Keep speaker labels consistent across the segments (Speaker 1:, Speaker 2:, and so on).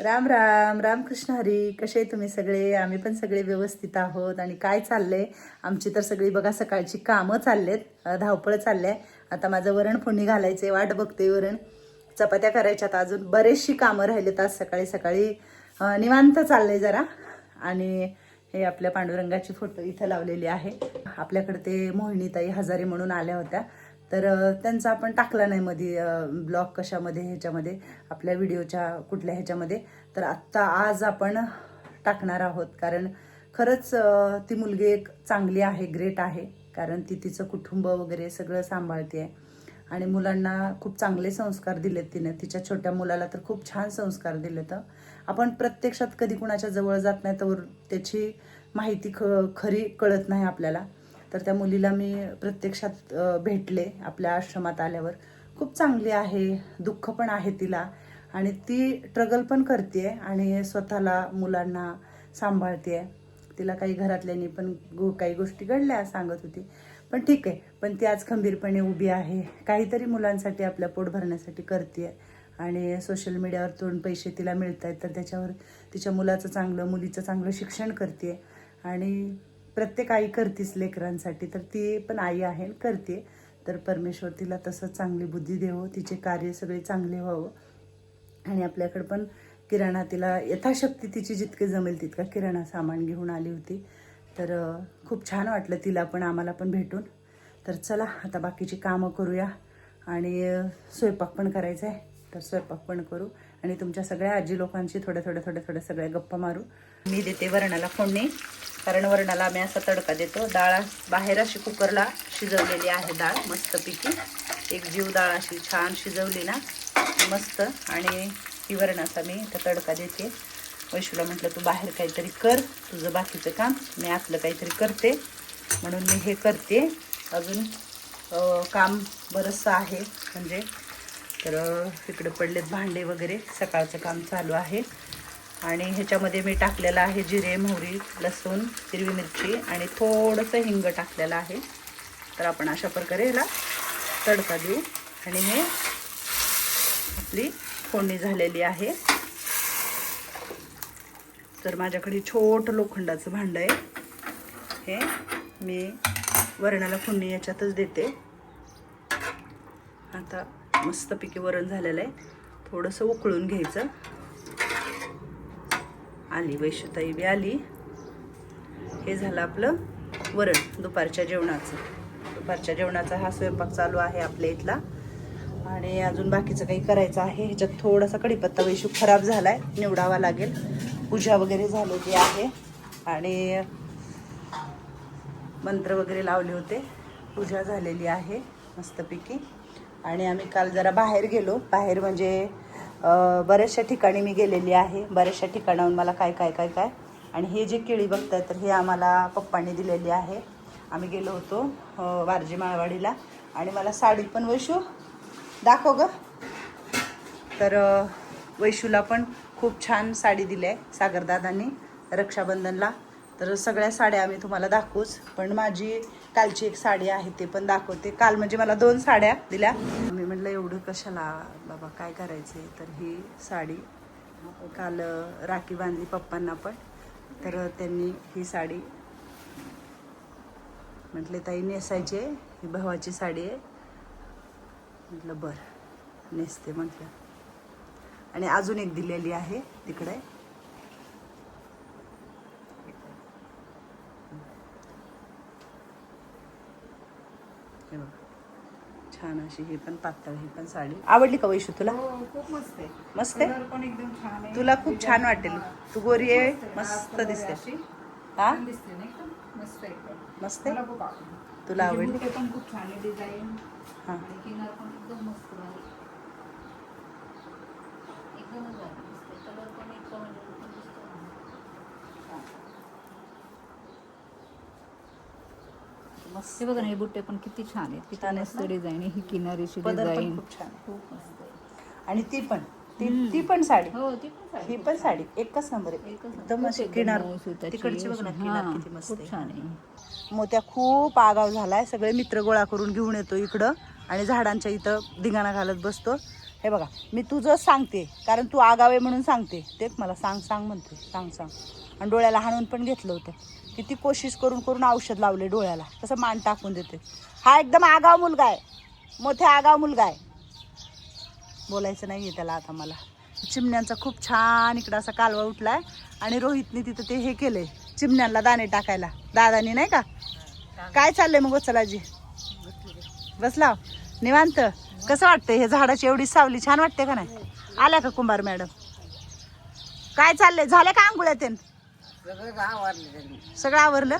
Speaker 1: राम राम रामकृष्ण हरी. कसे तुम्ही सगळे? आम्ही पण सगळे व्यवस्थित आहोत. आणि काय चाललंय? आमची तर सगळी बघा सकाळची कामं चाललेत. धावपळ चाललंय. आता माझं वरण फोडणी घालायचे वाट बघते वरण. चपात्या करायच्यात अजून. बरेचशी कामं राहिलेत आज सकाळी सकाळी. निवांत चाललंय जरा. आणि हे आपल्या पांडुरंगाची फोटो इथं लावलेली आहे. आपल्याकडे ते मोहिनीताई हजारे म्हणून आल्या होत्या. तर त्यांचा आपण टाकला नाही मध्ये ब्लॉग कशामध्ये ह्याच्यामध्ये आपल्या व्हिडिओच्या कुठल्या ह्याच्यामध्ये. तर आत्ता आज आपण टाकणार आहोत. कारण खरंच ती मुलगी एक चांगली आहे ग्रेट आहे. कारण ती तिचं कुटुंब वगैरे सगळं सांभाळते आहे आणि मुलांना खूप चांगले संस्कार दिलेत तिनं. तिच्या छोट्या मुलाला तर खूप छान संस्कार दिलेत. आपण प्रत्यक्षात कधी कुणाच्या जवळ जात नाही तर त्याची माहिती ख खरी कळत नाही आपल्याला. तर त्या मुलीला मी प्रत्यक्षात भेटले आपल्या आश्रमात आल्यावर. खूप चांगली आहे दुःख पण आहे तिला. आणि ती ट्रगल पण करते आणि स्वतःला मुलांना सांभाळते तिला काही घरातल्यांनी पण गो काही गोष्टी घडल्या सांगत होती. पण ठीक आहे पण ती आज खंबीरपणे उभी आहे. काहीतरी मुलांसाठी आपल्या पोट भरण्यासाठी करते आणि सोशल मीडियावर दोन पैसे तिला मिळत आहेत तर त्याच्यावर तिच्या मुलाचं चांगलं मुलीचं चांगलं शिक्षण करते आणि प्रत्येक आई करतीच लेकरांसाठी तर ती पण आई आहे करते. तर परमेश्वर तिला तसं चांगली बुद्धी देवो तिचे कार्य सगळे चांगले व्हावं. आणि आपल्याकडे पण किराणा तिला यथाशक्ती तिची जितके जमेल तितका किराणा सामान घेऊन आली होती. तर खूप छान वाटलं तिला पण आम्हाला पण भेटून. तर चला आता बाकीची कामं करूया. आणि स्वयंपाक पण करायचा आहे तर स्वयंपाक पण करू. आणि तुमच्या सगळ्या आजी लोकांशी थोड्या थोड्या थोड्या थोड्या सगळ्या गप्पा मारू. मी देते वरणाला फोडणी. कारण वरणाला आम्ही असा तडका देतो. डाळ बाहेर अशी कुकरला शिजवलेली आहे डाळ मस्तपैकी. एक जीव डाळ अशी छान शिजवली ना मस्त. आणि ती वरणाचा मी इथं तडका देते. वैशूला म्हटलं तू बाहेर काहीतरी कर तुझं बाकीचं काम मी आतलं काहीतरी करते. म्हणून मी हे करते. अजून काम बरंचसं आहे. म्हणजे तर इकडं पडलेत भांडे वगैरे. सकाळचं काम चालू आहे. आणि ह्याच्यामध्ये मी टाकलेलं आहे जिरे मोहरी लसूण हिरवी मिरची आणि थोडंसं हिंग टाकलेलं आहे. तर आपण अशा प्रकारे ह्याला तडका देऊ. आणि हे आपली फोडणी झालेली आहे. तर माझ्याकडे छोटं लोखंडाचं भांडं आहे. हे मी वरणाला फोडणी याच्यातच देते. आता मस्तपैकी वरण झालेलं आहे. थोडंसं उकळून घ्यायचं. आली वैश्यताई बी आली. हे झालं आपलं वरण दुपारच्या जेवणाचं. दुपारच्या जेवणाचा हा स्वयंपाक चालू आहे आपल्या इथला. आणि अजून बाकीचं काही करायचं आहे. ह्याच्यात थोडासा कढीपत्ता वैशू खराब झाला आहे निवडावा लागेल. पूजा वगैरे झालेली आहे. आणि मंत्र वगैरे लावले होते. पूजा झालेली आहे मस्तपैकी. आणि आम्ही काल जरा बाहेर गेलो. बाहेर म्हणजे बऱ्याचशा ठिकाणी मी गेलेली आहे. बऱ्याचशा ठिकाणाहून मला काय काय काय काय. आणि हे जे केळी बघताय तर हे आम्हाला पप्पांनी दिलेली आहे. आम्ही गेलो होतो वारजी माळवाडीला. आणि मला साडी पण वैशू दाखव ग. तर वैशूला पण खूप छान साडी दिली आहे सागरदादांनी रक्षाबंधनला. तर सगळ्या साड्या आम्ही तुम्हाला दाखवूच. पण माझी कालची एक साडी आहे ते पण दाखवते. काल म्हणजे मला दोन साड्या दिल्या. मी म्हटलं एवढं कशाला? बाबा काय करायचे तर ही साडी काल राखी बांधली पप्पांना पण. तर त्यांनी ही साडी म्हटले ताई नेसायची आहे. ही भावाची साडी आहे. म्हटलं बरं. नेसते म्हटलं. आणि अजून एक दिलेली आहे तिकडे हे बघा. छान अशी ही पण पातळ ही पण साडी. आवडली का वैशू तुला?
Speaker 2: हो खूप मस्त आहे.
Speaker 1: मस्त आहे?
Speaker 2: कलर पण एकदम छान आहे.
Speaker 1: तुला खूप छान वाटेल. तू गोरी आहे मस्त दिसते. हा?
Speaker 2: छान दिसते ना एकदम? मस्त
Speaker 1: आहे तुला आवडली?
Speaker 2: पण खूप छान आहे डिझाईन
Speaker 1: हा.
Speaker 2: किनार पण एकदम मस्त आहे भारी दिसते कलर पण इतका म्हणजे उत्तम दिसतो ना.
Speaker 1: मस्त
Speaker 2: हे बघा ना हे बुट्टे पण किती छान आहेत किती
Speaker 1: छान
Speaker 2: मस्त? डिझाईन आहे ही किनारीची डिझाईन
Speaker 1: खूप छान.
Speaker 2: खूप मस्त
Speaker 1: आणि ती पण ती. ती पण साडी
Speaker 2: हो ती पण साडी
Speaker 1: ही पण साडी एकच नंबर आहे. एकदम अशी किनार तिकडची बघ ना. किनार किती मस्त.
Speaker 2: छान आहे
Speaker 1: मोत्या खूप आगाव झालाय सगळे मित्र गोळा करून घेऊन येतो इकडं आणि झाडांच्या इथं धिंगाणा घालत बसतो हे बघा मी तुझं सांगते कारण तू आगावे म्हणून सांगते. तेच मला सांग सांग म्हणते सांग सांग. आणि डोळ्याला हाणून पण घेतलं होतं. किती कोशिश करून करून औषध लावले डोळ्याला. तसं मान टाकून देते. हा एकदम आगाव मुलगा आहे. मोठ्या आगाव मुलगा आहे. बोलायचं नाही आहे त्याला आता मला. चिमण्यांचा खूप छान इकडं असा कालवा उठलाय. आणि रोहितने तिथं ते हे केलंय. चिमण्यांना दाणे टाकायला. दादानी नाही का? काय चाललंय मग वचलाजी बसला निवांत? कसं वाटतंय? हे झाडाची एवढी सावली छान वाटते का नाही? आल्या का कुंभार मॅडम? काय चाललंय? झालं का आंघोळ्या ते
Speaker 3: सगळं त्यांनी
Speaker 1: सगळं आवरलं?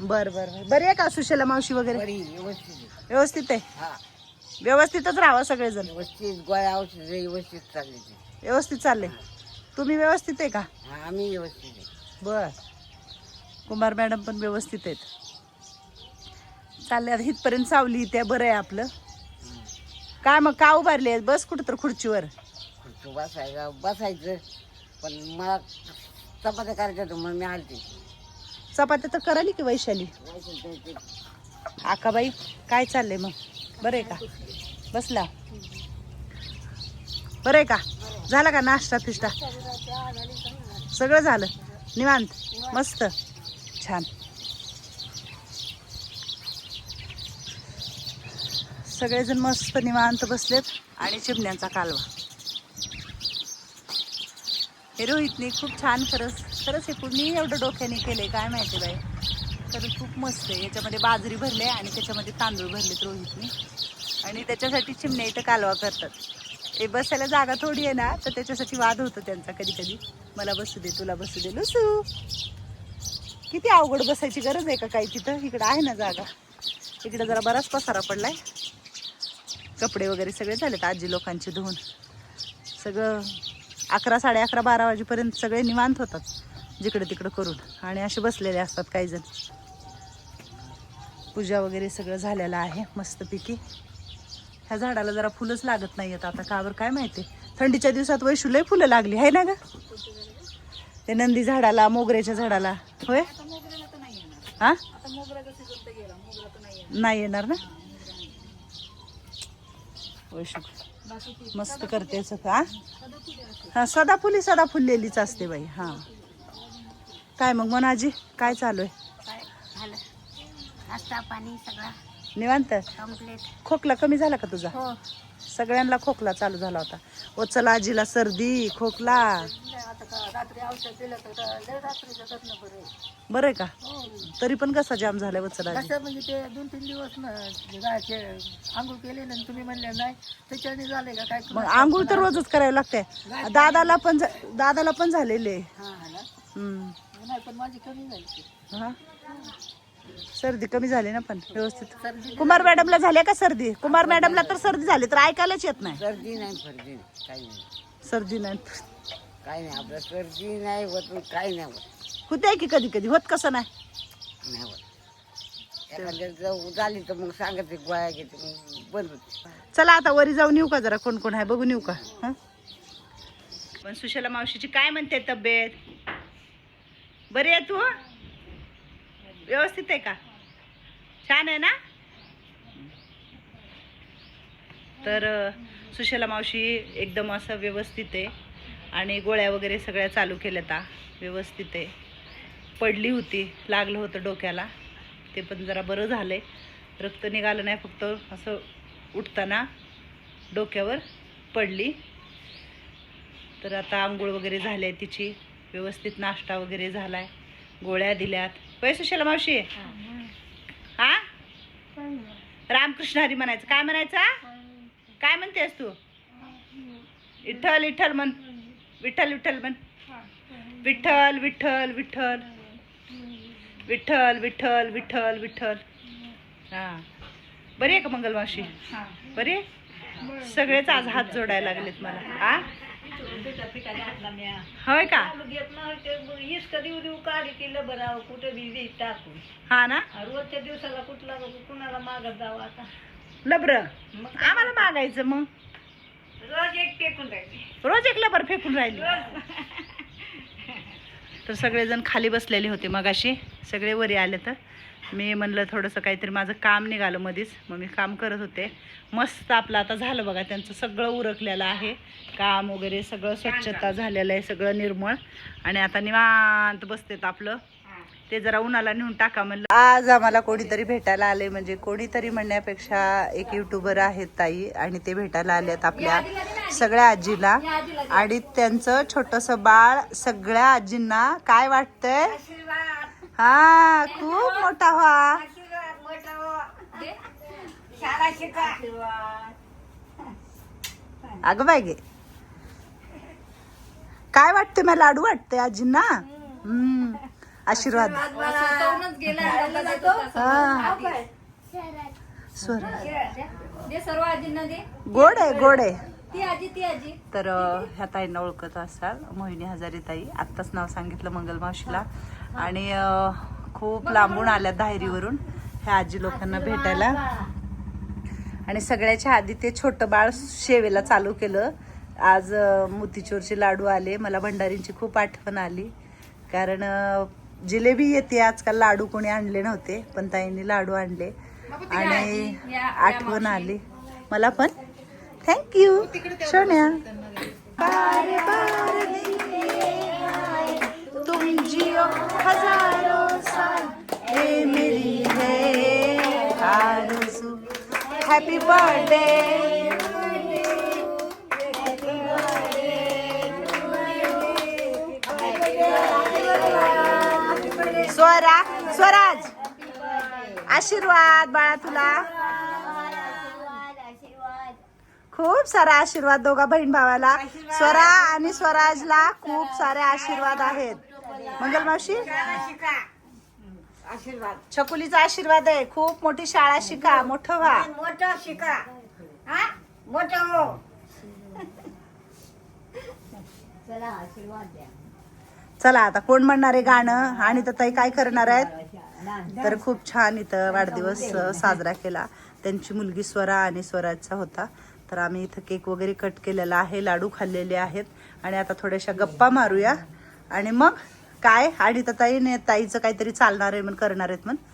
Speaker 1: बर बर बर. बरी आहे का सुशेला मावशी वगैरे?
Speaker 3: बरी व्यवस्थित आहे.
Speaker 1: व्यवस्थित आहे?
Speaker 3: हा.
Speaker 1: व्यवस्थितच राहावं सगळेजण.
Speaker 3: व्यवस्थित गोळ्या औषध व्यवस्थित चालले ते.
Speaker 1: व्यवस्थित चालले तुम्ही व्यवस्थित आहे का?
Speaker 3: हा आम्ही व्यवस्थित आहे.
Speaker 1: बर. कुंभार मॅडम पण व्यवस्थित आहेत. चालले आता इथपर्यंत सावली त्या बरं आहे आपलं. काय मग का उभारली? बस कुठं तर खुर्चीवर.
Speaker 3: खुर्ची बसायचं बसायचं. पण मला चपात्या करायच्या होत्या म्हणून मी आलते.
Speaker 1: चपात्या तर कराली की वैशाली?
Speaker 3: ते.
Speaker 1: आकाबाई काय चाललंय मग? बरं आहे का? बसला. बरं आहे का? झाला का नाश्ता फिष्टा? सगळं झालं. निवांत? मस्त? छान. सगळेजण मस्त निवांत बसलेत. आणि चिमण्यांचा कालवा. हे रोहितने खूप छान खरंच खरंच हे कुणी एवढं डोक्याने केले काय माहिती बाई. खरंच खूप मस्त आहे. याच्यामध्ये बाजरी भरले आणि त्याच्यामध्ये तांदूळ भरलेत रोहितने. आणि त्याच्यासाठी चिमण्या इथं कालवा करतात. हे बसायला जागा थोडी आहे ना तर त्याच्यासाठी वाद होतो त्यांचा कधी कधी मला बसू दे तुला बसू दे. लुसू! किती अवघड बसायची गरज आहे का काही तिथं? इकडं आहे ना जागा. इकडे जरा बराच पसारा पडलाय. कपडे वगैरे सगळे झालेत आजी लोकांचे धुवून. सगळं अकरा साडे अकरा बारा वाजेपर्यंत सगळे निवांत होतात जिकडे तिकडं करून. आणि असे बसलेले असतात काही जण. पूजा वगैरे सगळं झालेलं आहे मस्तपैकी. ह्या झाडाला जरा फुलंच लागत नाही आता. का बरं काय माहिती? थंडीच्या दिवसात वैशू लय फुलं लागली आहे ना ग? ते नंदी झाडाला मोगऱ्याच्या झाडाला. होय?
Speaker 2: आता
Speaker 1: हा?
Speaker 2: आता नाही येणार
Speaker 1: ना? मस्त करते हा? हा सदा फुली सदा फुललेलीच असते बाई हा. काय मग मनाजी काय चालू आहे?
Speaker 2: नाश्ता पाणी सगळा
Speaker 1: निवांत?
Speaker 2: कंप्लीट
Speaker 1: खोकला कमी झाला का तुझा?
Speaker 2: हो.
Speaker 1: सगळ्यांना खोकला चालू झाला होता. ओ चला आजीला सर्दी खोकला.
Speaker 2: बरं आहे.
Speaker 1: का? तरी पण कसा जाम झालाय वचला आजी.
Speaker 2: कसं म्हणजे ते दोन तीन दिवस ना गायचे आंघोळ केले ना तुम्ही म्हणले नाही त्याच्याने झाले का काय?
Speaker 1: मग आंघोळ तर रोजच करावी लागते. दादाला पण झा- दादाला पण झालेले.
Speaker 2: हा ना?
Speaker 1: हम्म.
Speaker 2: नाही पण माझी कमी झाली. ती.
Speaker 1: हा? सर्दी कमी झाली ना पण व्यवस्थित. कुमार मॅडमला झाली का सर्दी? कुमार मॅडमला तर सर्दी झाली तर ऐकायलाच येत नाही.
Speaker 3: सर्दी नाही फर्दी नाही काही नाही.
Speaker 1: सर्दी नाही.
Speaker 3: काही नाही आपलं सर्दी नाही होत काही नाही होत.
Speaker 1: होते की कधी कधी? होत कसं नाही?
Speaker 3: नाही होत. एखाद्या जर झाली तर मग सांगायचं गोळ्या घेते मग बंद होते.
Speaker 1: चला आता वरी जाऊन येऊ का जरा? कोण कोण आहे? बघून येऊ का? हं? पण सुशला मावशीची काय म्हणते तब्येत? बरी आहे तू? व्यवस्थित आहे का? छान आहे ना? तर सुशला मावशी एकदम असं व्यवस्थित आहे आणि गोळ्या वगैरे सगळ्या चालू केल्या आता व्यवस्थित आहे. पडली होती लागलं होतं डोक्याला. ते पण जरा बरं झालंय. रक्त निघालं नाही फक्त असं उठताना डोक्यावर पडली. तर आता आंघोळ वगैरे झाली आहे तिची. व्यवस्थित नाश्ता वगैरे झाला आहे गोळ्या दिल्यात. पैसे शेला मावशी? हा? रामकृष्ण हरी म्हणायचं. काय म्हणायचं? काय म्हणतेस तू? विठ्ठल विठ्ठल म्हण. विठ्ठल विठ्ठल म्हण. विठ्ठल विठ्ठल विठ्ठल. विठ्ठल विठ्ठल विठ्ठल विठ्ठल. हा. बरी आहे का मंगल मावशी बरी? सगळेच आज हात जोडायला लागलेत मला. हा? होय का? हा ना?
Speaker 2: रोजच्या दिवसाला कुठला कुणाला मागत जावं आता.
Speaker 1: लबर. आम्हाला मागायचं मग.
Speaker 2: रोज एक टेकून राहिली.
Speaker 1: रोज एक लबर फेकून राहिली. तर सगळेजण खाली बसलेले होते मगाशी. सगळे वरी आले तर. मी म्हणलं थोडंसं काहीतरी माझं काम निघालं मध्येच मग मी काम करत होते. मस्त आपलं आता झालं बघा त्यांचं सगळं उरकलेलं आहे. काम वगैरे सगळं स्वच्छता झालेलं आहे सगळं निर्मळ. आणि आता निवांत बसतेत आपलं. ते जरा उन्हाला नेऊन टाका म्हणलं. आज आम्हाला कोणीतरी भेटायला आले म्हणजे कोणीतरी म्हणण्यापेक्षा एक युट्यूबर आहेत ताई आणि ते भेटायला आलेत आपल्या सगळ्या आजीला. आणि त्यांचं छोटस बाळ सगळ्या आजींना काय वाटतंय? हा खूप मोठा व्हा. अगं बाय गे. काय वाटते मला? लाडू वाटते आजींना? हम्म. आशीर्वाद. गोड आहे गोड आहे. तर ह्या ताईंना ओळखत असाल मोहिनी हजारी ताई आत्ताच नाव सांगितलं मंगल मावशीला. आणि खूप लांबून आल्या दाहेरीवरून. ह्या आजी लोकांना भेटायला. आणि सगळ्याच्या आधी ते छोटं बाळ शेवेला चालू केलं. आज मोतीचूरचे लाडू आले. मला भंडारींची खूप आठवण आली. कारण जिलेबी येते आजकाल. लाडू कोणी आणले नव्हते पण ताईंनी लाडू आणले. आणि आठवण आली. मला पण. थँक्यू सोन्या बारे बारे तुम जियो हजारों साल ये मेरी है आरज़ू हैप्पी बर्थडे स्वरा स्वराज आशीर्वाद बाळा तुला. खूप सारा आशीर्वाद दोघा बहीण भावाला. स्वरा आणि स्वराजला खूप सारे आशीर्वाद आहेत. मंगल मावशी?
Speaker 3: आशीर्वाद.
Speaker 1: छकुलीचा आशीर्वाद आहे. खूप मोठी शाळा शिका. मोठं व्हा.
Speaker 3: मोठं शिका. हा मोठं हो.
Speaker 4: चला आशीर्वाद द्या.
Speaker 1: चला आता कोण म्हणणार आहे गाणं? आणि तर ताई काय करणार आहेत? तर खूप छान इथं वाढदिवस साजरा केला. त्यांची मुलगी स्वरा आणि स्वराजचा होता. तर आम्ही इथं केक वगैरे कट केलेला आहे. लाडू खाल्लेले आहेत. आणि आता थोड्याशा गप्पा मारूया. आणि मग काय? आणि तर ताईने ताईचं काहीतरी चालणार आहे म्हणून करणार आहेत म्हणून